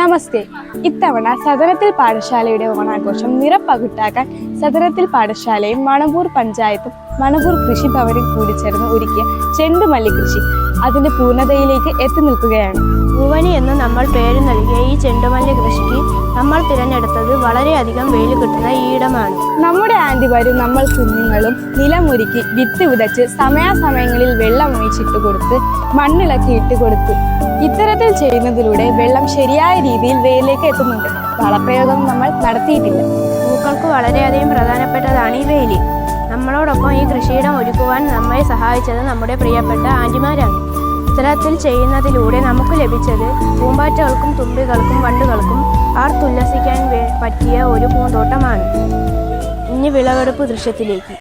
നമസ്തേ. ഇത്തവണ സദനത്തിൽ പാഠശാലയുടെ ഓണാഘോഷം നിറപ്പകുട്ടാക്കാൻ സദനത്തിൽ പാഠശാലയും മണപൂർ പഞ്ചായത്തും മണപൂർ കൃഷിഭവനും കൂടി ചേർന്ന് ഒരുക്കിയ ചെണ്ടുമല്ലി കൃഷി അതിന്റെ പൂർണതയിലേക്ക് എത്തി നിൽക്കുകയാണ്. ഭുവനി എന്ന് നമ്മൾ പേര് നൽകിയ ഈ ചെണ്ടുമല്ലി കൃഷിക്ക് നമ്മൾ തിരഞ്ഞെടുത്തത് വളരെയധികം വെയിൽ കിട്ടുന്ന ഈയിടമാണ് നമ്മുടെ ആന്റിമാരും നമ്മൾ കുഞ്ഞുങ്ങളും നിലമൊരുക്കി വിത്ത് വിതച്ച് സമയാസമയങ്ങളിൽ വെള്ളം ഒഴിച്ചിട്ട് കൊടുത്ത് മണ്ണിളക്കി ഇട്ട് കൊടുത്തു. ഇത്തരത്തിൽ ചെയ്യുന്നതിലൂടെ വെള്ളം ശരിയായ രീതിയിൽ വെയിലേക്ക് എത്തുന്നുണ്ട്. വളപ്രയോഗം നമ്മൾ നടത്തിയിട്ടില്ല. പൂക്കൾക്ക് വളരെയധികം പ്രധാനപ്പെട്ടതാണ് ഈ വെയിൽ. നമ്മളോടൊപ്പം ഈ കൃഷിയിടം ഒരുക്കുവാൻ നമ്മെ സഹായിച്ചത് നമ്മുടെ പ്രിയപ്പെട്ട ആന്റിമാരാണ് ഇത്തരത്തിൽ ചെയ്യുന്നതിലൂടെ നമുക്ക് ലഭിച്ചത് പൂമ്പാറ്റകൾക്കും തുമ്പികൾക്കും വണ്ടുകൾക്കും ആർത്തുല്ലസിക്കാൻ പറ്റിയ ഒരു പൂന്തോട്ടമാണ്. ഇനി വിളവെടുപ്പ് ദൃശ്യത്തിലേക്ക്.